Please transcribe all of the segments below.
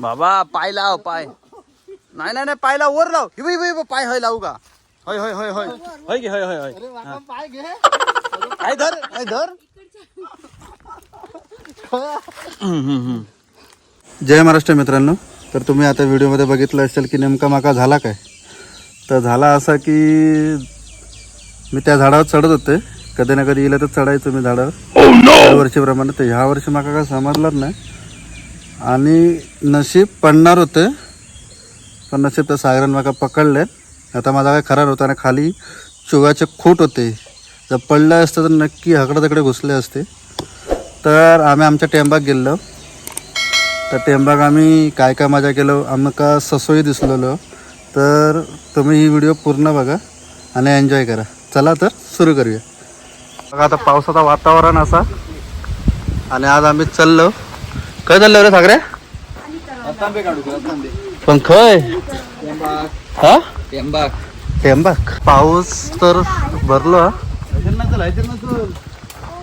बाबा पाय लाव पाय. नाही नाही नाही पाय लाव वर लाव. हिबी हिबी पाय हय लावू का? होय होय होय होय. होय की होय होय होय. हा. पाय घे. काय धर? काय धर? जय महाराष्ट्र मित्रांनो. तर तुम्ही आता व्हिडिओमध्ये बघितलं असेल की नेमका माका झाला काय? तर झाला असा की मी त्या झाडावर चढत होते. कधी ना कधी येईल तर चढायचो मी झाडावर. वर्षीप्रमाणे तर ह्या वर्षी माका काय समजलं नाही. आणि नशीब पडणार होते पण नशीब तर सागरान माका पकडले आता माझा काय खरार होता आणि खाली चुव्याचे खोट होते. जर पडलं असतं तर नक्की हकडं तिकडे घुसले असते. तर आम्ही आमच्या टेंबाक गेलो तर टेंबाक आम्ही काय काय मजा केलो आमका ससोई दिसलेलो. तर तुम्ही ही व्हिडिओ पूर्ण बघा आणि एन्जॉय करा. चला तर सुरू करूया. बघा आता पावसाचं वातावरण असा. आणि आज आम्ही चाललो. काय चाललो रे सागरे तांबे काढू का तांबे पण खय हा? टेंबाक टेंबाक पाऊस तर भरलो. हा.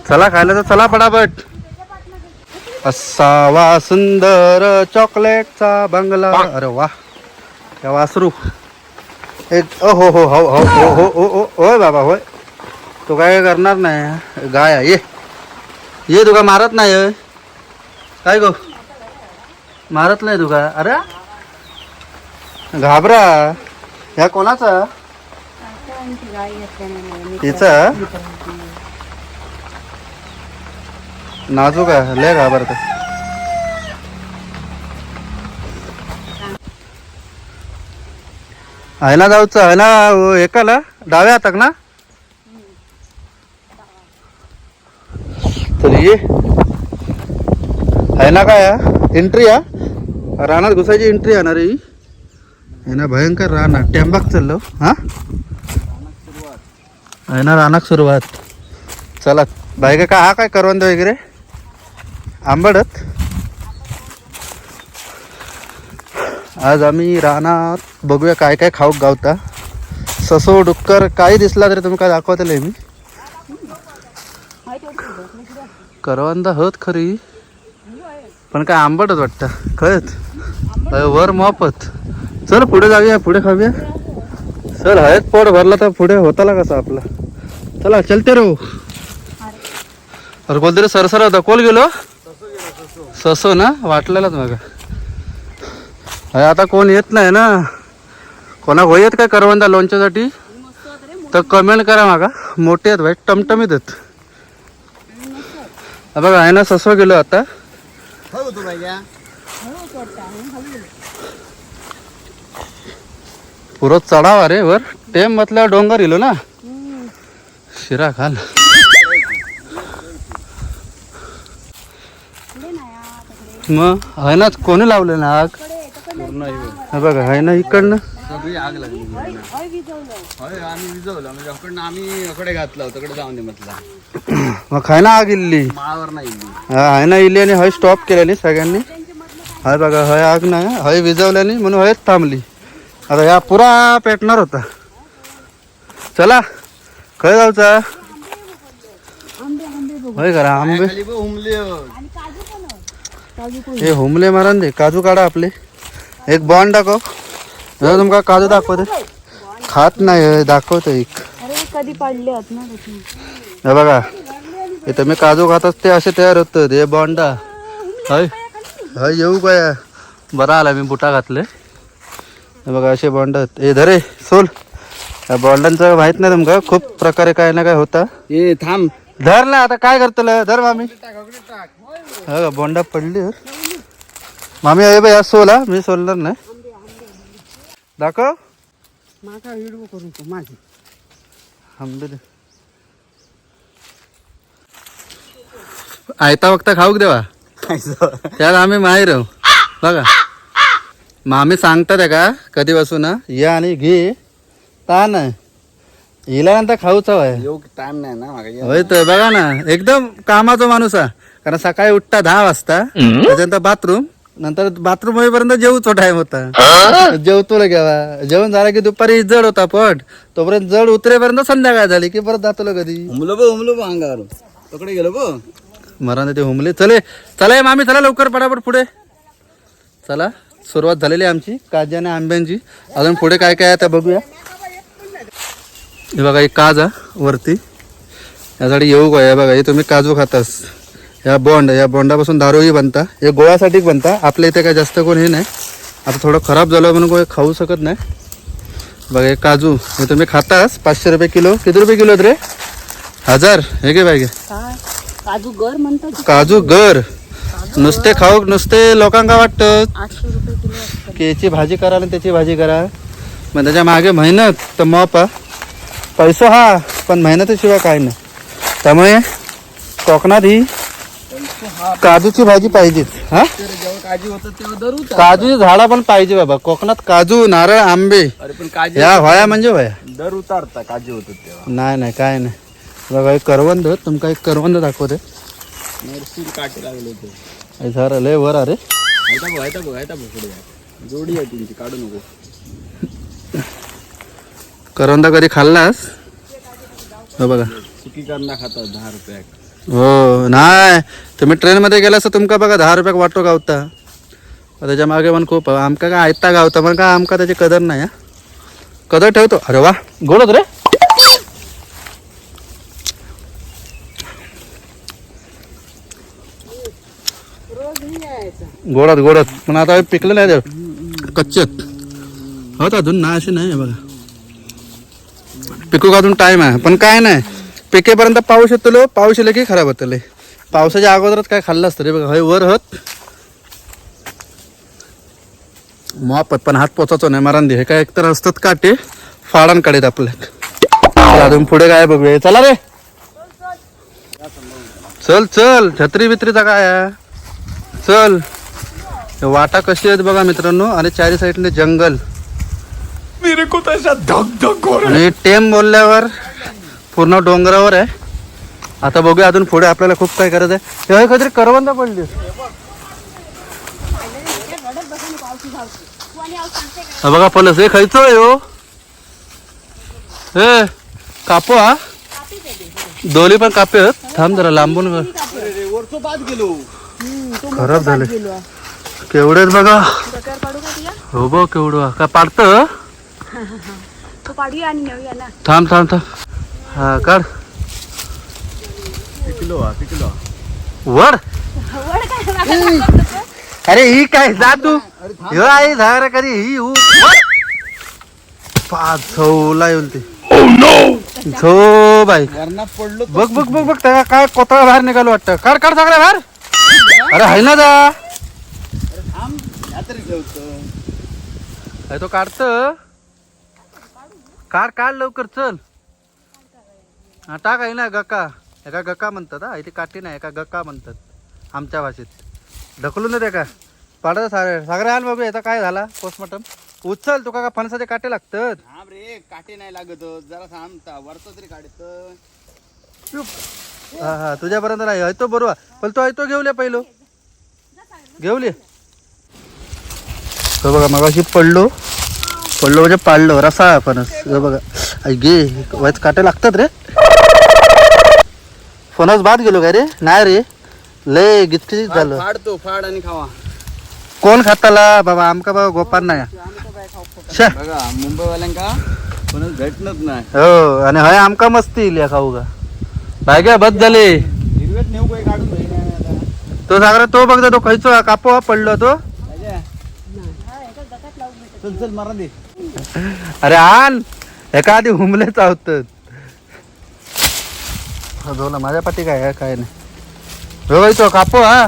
चला खायला तर चला पटापट. असावा सुंदर चॉकलेटचा बंगला. अरे वा. त्या वासरू. एक ओ हो हो हो हो हो हो हो हो होय बाबा होय. तो काय करणार नाही? गाय आहे. ये. ये तुका मारत नाही. काय गो? मारत नाही तुका अरे? घाबरा. ह्या कोणाचा? तिचा नाजूक आहे. लय घाबरत. आहे ना जाऊचं? आहे ना हो, एकाला डाव्या हाताक ना? तर ये. आहे ना काय एंट्री या रानात घुसायची एंट्री आहे ना रे ही? आहे ना भयंकर राणा टेंबाक चाललो हा? आहे ना रानाक सुरुवात. चला बायका काय हा काय करवंद वगैरे? आंबडत. आज आम्ही रानात बघूया काय काय खाऊक गावता. ससो डुक्कर काही दिसला तरी तुम्ही काय दाखवतले मी. करवंद होत खरी. पण काय आंबटच वाटतं. खरंच वर मोफत चल पुढे जाऊया पुढे खाऊया. चल हयत पोट भरला तर पुढे होताला कसा आपला. चला चलते रो अरे कोणतरी सरसर होता कोल गेलो? ससो ना वाटलेलाच बघा. अरे आता कोण येत नाही ना? कोणा होयत काय करवंदा लोणच्यासाठी? तर कमेंट करा मागा. मोठे आहेत भाई टमटमीत आहेत. बघा आहे ना ससो गेलो आता. हो तू पाहिजे पुरो चढावा रे वर. टेम म्हटल्यावर डोंगर इलो ना. शिरा खाल. मग आहे ना कोणी लावले ना आग बघा आहे ना इकडनं? सगळी आग लागली होय आम्ही विजवलं. म्हणजे अकडनं आम्ही अकडे घातलं तिकडे जाऊन दे म्हटलं. मग खाय ना आग इल्ली. माळावर नाही इल्ली. हा, आहे ना इल्ली आणि हय स्टॉप केल्याने सगळ्यांनी. हाय बघा हय आग नाही हय विजवल्याने म्हणून हयच थांबली. आता ह्या पुरा पेटणार होता. चला खय जाऊचा. होय करा आंबे. हे हुमले मारण दे काजू काढा आपले. एक बॉन्ड दाखव जरा तुमका काजू दाखवते खात नाही दाखवतो एक. अरे कधी पडले आहेत ना हे बघा इथं मी काजू खातात ते असे तयार होतात हे बॉन्डा. हय हय येऊ काय बरा आला मी बुटा घातले. हे बघा असे बॉन्ड हे धरे सोल. बॉन्डांचं माहीत नाही तुमका खूप प्रकारे काय ना काय होता. ए थांब. धर ना आता काय करतलं धर मामी. हा बोंडा पडली हो. मामी अरे बाई आज सोला मी सोलणार नाही. दाखव. माझा व्हिडिओ करून माझी आंबे. आयता वक्ता खाऊक देवा. त्यात आम्ही माहीर आहो. बघा. मामी सांगतात आहे का कधीपासून? ना ये आणि घे. ता नाही हिल्यानंतर खाऊचा आहे. येऊ टाइम नाही ना मागा होय तर बघा ना एकदम कामाचा माणूस आहे. कारण सकाळी उठता दहा वाजता त्याच्यानंतर बाथरूम नंतर बाथरूम होईपर्यंत जेवूचो टाइम होता. जेवतो घ्यावा जेवण झालं की दुपारी जड होता पट. तोपर्यंत जड उतरेपर्यंत संध्याकाळ झाली की परत जातो कधी हुमलो बघ हुमलो बघ अंगावर तिकडे गेलो बघ मरण ते हुमले चले चला मामी चला लवकर पटापट पुढे. चला सुरुवात झालेली आहे आमची काजी आणि आंब्यांची. अजून पुढे काय काय आहे ते बघूया. हे बघा एक काज आहे वरती. यासाठी येऊ काय बघा हे तुम्ही काजू खातास. या बॉन्ड या बॉन्डापासून दारूही बनता. हे गोळ्यासाठीच बनता. आपल्या इथे काय जास्त कोण हे नाही. आता थोडं खराब झालं म्हणून कोणी खाऊ शकत नाही. बघा हे काजू. हे तुम्ही खातास. पाचशे रुपये किलो. किती रुपये किलो रे? हजार. हे घे पाहिजे काय? काजू गर म्हणतात. काजू गर. नुसते खाऊ नुसते लोकांका वाटतं. की याची भाजी करा आणि त्याची भाजी करा. मग त्याच्यामागे मेहनत. तर मप हा. पैसा हा. पण मेहनतीशिवाय काय नाही. त्यामुळे कोकणात ही काजूची भाजी पाहिजेच हा? जेव्हा काजी होतं तेव्हा दर काजूची झाडं पण पाहिजे बाबा. कोकणात काजू नारळ आंबे. अरे पण काजी या व्हाया म्हणजे व्हाया? दर उतारता काजी होतं तेव्हा. नाही नाही काय नाही. बघा एक करवंद तुमका एक करवंद दाखवते. नरसूर काटे लागले होते. हे झाडं लय वर अरे पुढे जा. जोडी आहे तुमची काढू नको. करवंदा कधी खाल्लास? हो बघा. सुकी कांदा खातात दहा रुपये हो नाही. तुम्ही ट्रेनमध्ये गेला तर तुमका बघा दहा रुपयाक वाटो गावता. त्याच्यामागे पण खूप. आमका काय ऐकता गावता पण काय आमका त्याची कदर नाही हा. कदर ठेवतो. अरे वा. गोडत रे. गोडात गोडात. पण आता पिकलं नाही ते. कच्चेत. होत अजून ना असे नाही बघा. पिकू अजून टाइम आहे? पण काय नाही. पिकेपर्यंत पाऊस येतो पाऊस येले की खराब होतले. पावसाच्या अगोदरच काय खाल्लं असतं रे बघा. हय वर होत. मापत पण हात पोचायचो नाही मारान दे हे काय एकतर असतात काटे फाडान काढेत आपल्या चला, अजून पुढे काय बघूया. चला रे. चल चल छत्री बित्रीचा काय? चल. हे वाटा कशी आहेत बघा मित्रांनो. आणि चारी साईडने जंगल. आणि टेम बोलल्यावर पूर्ण डोंगरावर आहे. आता बघूया अजून पुढे आपल्याला खूप काय करायचं आहे. तेव्हा काहीतरी करवंदा पडली. बघा पलस. हे खायचं आहे हो. हे कापू हा. दोली पण कापे थांब जरा लांबून खराब झाले. केवढे बघा. का हो बघ केवढं. काय पाडतं थांब थांब थांब. हा काढ. पिकलो हा पिकलो वर अरे ही काय जा तू. ह्यो आई झार कधी ही पाच झोला येईल ते झो बाई. वरना पडलो बघ बघ बघ बघ त्या काय कोतळा बाहेर निघालो वाटतं. काढ काढ सगळ्या बाहेर. अरे हाय ना जा. अरे तो काढत. काढ काढ लवकर चल. हा टाक आहे ना गका एका गका म्हणतात हा. इथे काठी नाही एका गका म्हणतात आमच्या भाषेत. ढकलून देते का? पाडत सारे सागरे आण बाबू याचा काय झाला? पोस्टमॉर्टम उचल तुका का फणसाचे काटे लागतात? थांब रे काटे नाही लागत. जरा थांबता वरचा तरी काढत. हा हा तुझ्यापर्यंत नाही. आहे तो बरोबर. पण तो आहे तो घेऊले पहिलो. घेऊले तो बघा मगाशी पडलो. पडलो म्हणजे पाडलो. रसा फणस. हे बघा. गे वाईच काटे लागतात रे. फणस बाद गेलो काय रे? नाही रे. लय गिचकिच झालं. फाड तो फाड आणि खावा. कोण खाताला? बाबा आमका बाबा गोपान नाही. बघा मुंबईवाल्यांका भेटणच नाही. हो आणि हय आमका मस्ती इल्या खाऊ का बाय काय बस झाले. तो सागरा तो बघ तो खायचो कापो हा पडलो तो? चल चल मारा दे. अरे आण. एका आधी हुमले चावतात झोला माझ्या पाठी काय आहे काय नाही. हो तो कापो हा.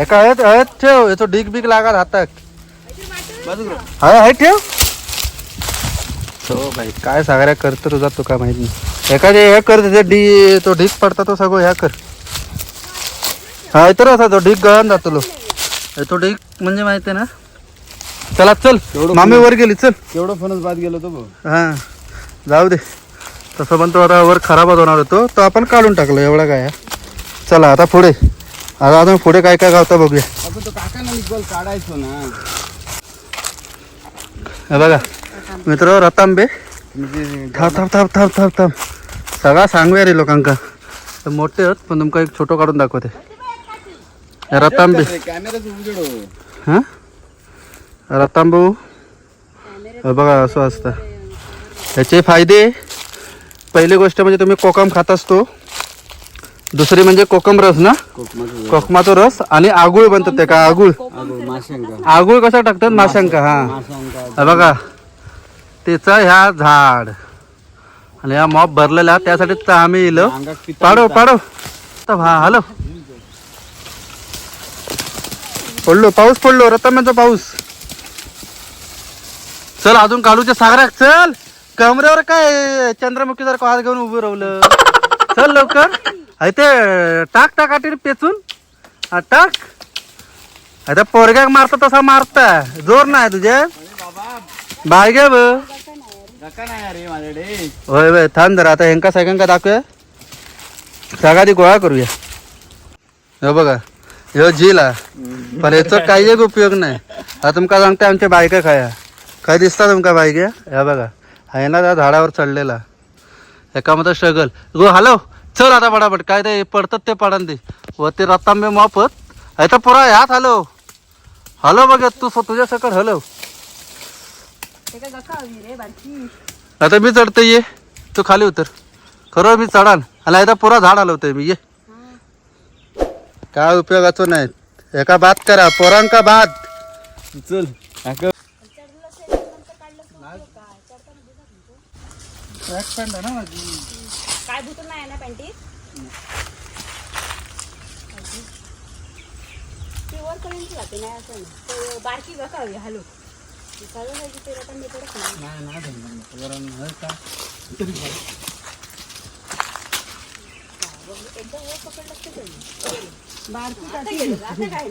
एका हयत हयत ठेव. याचो ढीक बीक लागा हातात. हाय हाय ठेव. हो भाई काय सागऱ्या करतो तुझा तुका माहीत नाही. एखादे हे कर त्याचे डी तो ढीक पडता तो सगळं ह्या कर. हा तर असा तो ढीक गळून जातो लो. तो ढीक म्हणजे माहिती आहे ना? चला चल. एवढं मामी वर गेली चल. केवढं फणस बाद गेलो तो हा जाऊ दे. तसं पण तो आता वर खराबच होणार होतो तो आपण काढून टाकलो एवढा काय. चला आता पुढे. आता अजून पुढे काय काय गावता बघूया. आपण तो काकांना निकोल काढायचो ना. हे बघा मित्र रतांबे. थांब थांब थांब थांब थांब थांब. सगळा सांगूया रे लोकांका. तर मोठे आहेत पण तुमका एक छोटो काढून दाखवते. हे रतांबे. उजेडो हा? रतांबू. हे बघा असं असतं. याचे फायदे. पहिली गोष्ट म्हणजे तुम्ही कोकम खात असतो. दुसरी म्हणजे कोकम रस ना? कोकमाचा रस आणि आगुळ बनतात ते का? आगुळ? आगुळ कसा टाकतात? माशांका हा. बघा. त्याचं ह्या झाड. आणि ह्या मॉप भरलेला त्यासाठी तर आम्ही इलो. पाडव पाडव. हा हॅलो. पडलो पाऊस पडलो रतम्याचा पाऊस. चल अजून काढूच्या सागराक चल. कमऱ्यावर काय चंद्रमुखी जर हात घेऊन उभं राहिलं? चल लवकर. अरे ते टाक टाक पेचून. हा टाक. आता पोरग्याक मारता तसा मारता. जोर नाही तुझे. बाय माझ्याकडे. होय होय थांब जरा. आता हेंका सगळ्यांका दाखवूया. सगळ्या गोळा करूया. हे बघा. ह्यो झील हा पण याचा काही एक उपयोग नाही. आता तुमका सांगते आमच्या बायका खाया. काय दिसता तुमका बायका? हे बघा. आहे ना त्या झाडावर चढलेला. एका मध्ये स्ट्रगल गो हॅलो चल आता पटापट. काय ते पडतात ते पडान ते. व ते रत्तांबे मापत आहे तर पुरा ह्यात हॅलो हॅलो बघ तू तुझ्या सकट हॅलो आता मी चढते ये. तू खाली उतर. खरं मी चढान. आणि आता पुरा झाड हलवतोय मी ये. काय उपयोगाचं नाही. एका बात करा. पोरांका बात. चल अगं काय भूत नाही ना पॅन्टीत ते वर पर्यंत जाते नाही असं नाही. ते बारकी हवी हॅलो. चालू पाहिजे ते रतन भेटत नाही. एकदा वर पकडलं की? आता गेलं, आता काय?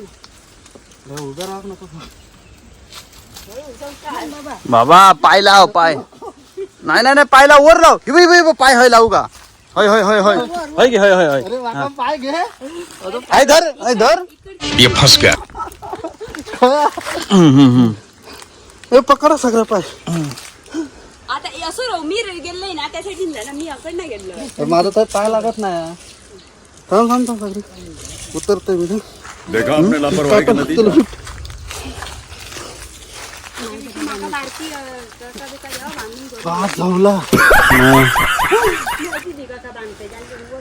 नाही. उचल काय? बाबा पाय लाव पाय. नाही नाही नाही पाय लाव वर लाव. हिबी हिबी पाय होय लावू का? होय होय होय होय. होय घे होय होय होय. पाय घे. आय धर आय धर. ये फंस गया। हे पकडा सगळं पाय. आता हे असं राहू मी ना त्यासाठी ना मी नाही गेलो. माझं तर पाय लागत नाही थांब थांब थांब सगळी उतरतोय मी. देखा आपने लापरवाही का नतीजा का जाऊला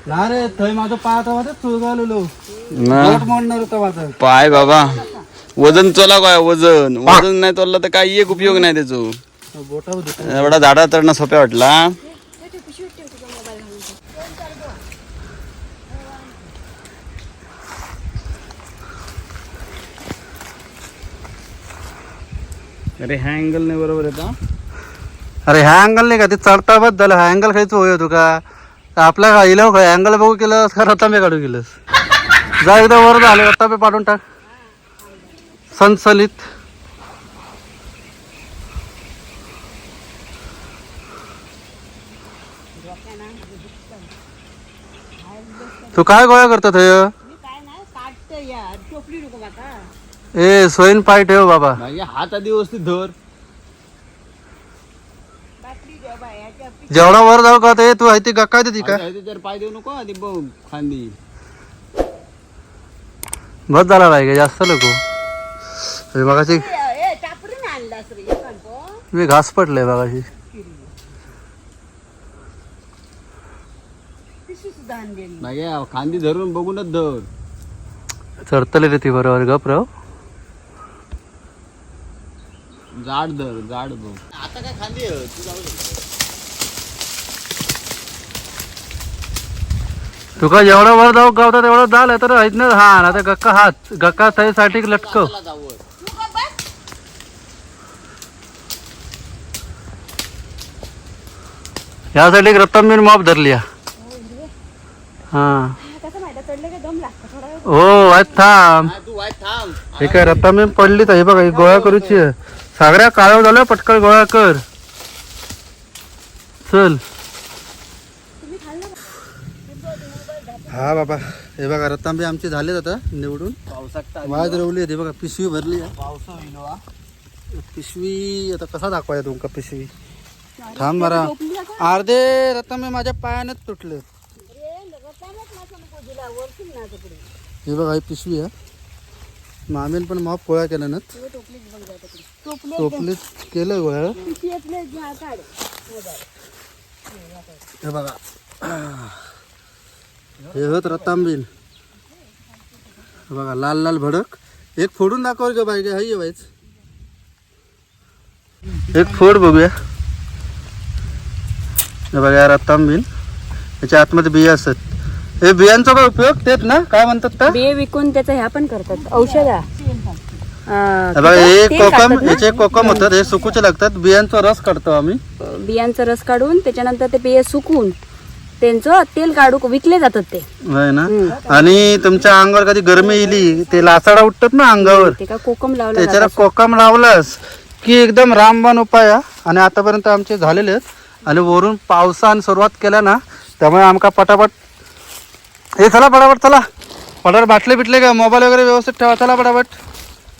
ना रे थंय माझं पाय आता माझं चुळगावलेलो बोट मोडणार होतं माझं. पाय बाबा. वजन चला काय वजन. वजन नाही चललं तर काही एक उपयोग नाही त्याचं. बोटा एवढा झाडा चढणं सोप्या वाटला. अरे ह्या अँगल नाही बरोबर येता अरे ह्या अँगल नाही का? ते चढता बस झालं हा अँगल खायचं होय तुका आपल्या गाईला काय अँगल बघू केलंस का रतांबे काढू केलंस? जा एकदा वर झाले रतांबे पाडून टाक. सनसलीत. तू काय गोळा हे मी नको माका ए सोयीन पाय ठेव बाबा. हात आधी व्यवस्थित धर बाटली द्या बाय याच्या जेवढा वर जाऊ का ते तू आहे ती गक्का देती का तर पाय देऊ नको आधी बघ खांदी. बस झाला पाहिजे जास्त नको. मगाशी मी घास पडले मगाशी पिशवी सुद्धा आणलेली माझ्या खांदी धरून बघूनच धर. चढतले रे ती बरोबर गप राव. जाड धर जाड बघ आता काय आहे? तू जाऊ दे. तुका जेवढा वर जाऊ गावता तेवढं झालं तर आहेत ना हा आता गक्का हात गक्का साठी लटकव चला जाऊ वर. तू का बस यासाठी रत्तमबीन मॉप धरली हा हो हा, वाईट थांब हे काय रत्तमबीन पडली तर हे बघा ही गोळा करूची आहे. सागऱ्या काळव झालं पटकन गोळा कर. चल. हा बाबा हे बघा रत्तांबे आमचे झालेत आता निवडून. वाज रवली हे बघा पिशवी भरली आहे. पिशवी आता कसा दाखवायचा तुमका पिशवी? थांब बरा अर्धे रत्तांबे माझ्या पायानेच तुटले हे बघा ही पिशवी आहे. मामीन पण माप गोळा केल्या ना. टोपलीत केलं गोळ्या. हे बघा. हे होत रतांबीन बघा लाल लाल भडक. एक फोडून दाखव का बाई? हाय बाईच एक फोड बघूया. हे बघा रतांबीन याच्या आतमध्ये बिया असतात हे बियांचा काय उपयोग? तेच ना? काय म्हणतात का बिये विकून त्याचा ह्या पण करतात. औषधा. हे बघा हे कोकम याचे कोकम होतात हे सुकूचे लागतात. बियांचा रस काढतो आम्ही. बियांचा रस काढून त्याच्यानंतर ते बिये सुकून त्यांचं तेल काढू विकले जातात ते. होय ना? आणि तुमच्या अंगावर कधी गरमी येली ते लासाडा उठतात ना अंगावर? ते का कोकम लावला त्याच्याला कोकम लावलास की एकदम रामबाण उपाय हा. आणि आतापर्यंत आमचे झालेले आहेत. आणि वरून पावसानं सुरुवात केल्या ना त्यामुळे आमका पटापट हे चला पटापट चला. पटापट बाटले बिटले का? मोबाईल वगैरे व्यवस्थित ठेवा. चला पटापट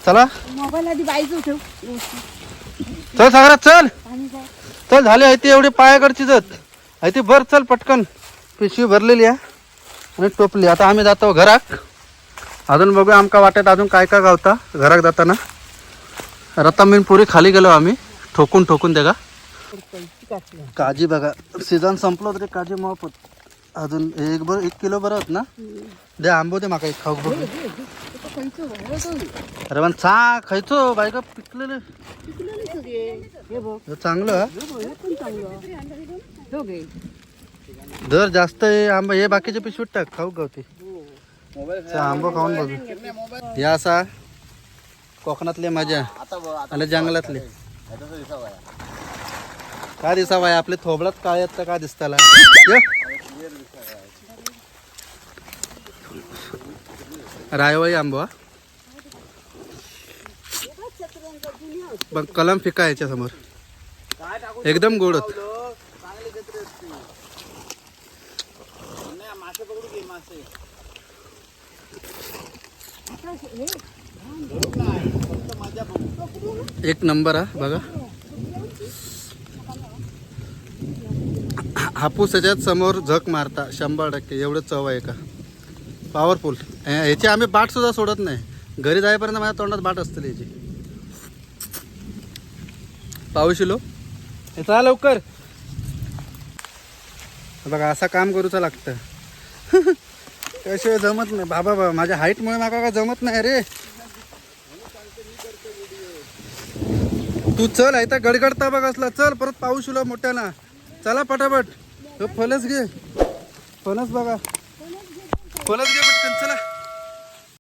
चला. मोबाईल आधी ठेव. चल सागरात चल. चल झाली आहे ती एवढी पायाकडची जत. आहे ती भर चल पटकन. पिशवी भरलेली आहे. आणि टोपली. आता आम्ही जातो घराक. अजून बघूया आमका वाटत अजून काय काय गावता घराक जाताना. रतांबीन पुरी खाली गेलो आम्ही. ठोकून ठोकून का काजी बघा. सीझन संपलो तरी काजी माप होत अजून एक बर एक किलो बरं होत ना? दे आंबो दे माका एक खाऊ बघ अरे पण चा खायचो बायका पिकलेले. हे चांगलं दर जास्त आहे आंबा हे बाकीचे पिशवीत टाक खाऊ गावते आंबा खाऊन बघू. हे असा कोकणातले मजा आणि जंगलातले. काय दिसा बाय आपले थोबडात काय आहेत का दिसताला? रायवाई आंबा पण कलम फिका याच्या समोर एकदम गोड होत. एक नंबर हा बघा. हापूस याच्यात समोर झक मारता शंभर टक्के एवढं चव आहे का? पॉवरफुल. ह्याची आम्ही बाट सुद्धा सोडत नाही. घरी जाईपर्यंत माझ्या तोंडात बाट असतील याची. पाहू शिलो? चला लवकर. बघा असा काम करूचं लागतं. त्याशिवाय जमत नाही. बाबा बाबा माझ्या हाईटमुळे माका का जमत नाही रे. तू चल आहे गडगडता बघ असला. चल परत पाऊस इलो मोठ्याला चला पटापट. हो, फणस घे. फणस बघा. फणस घे पटकन चला.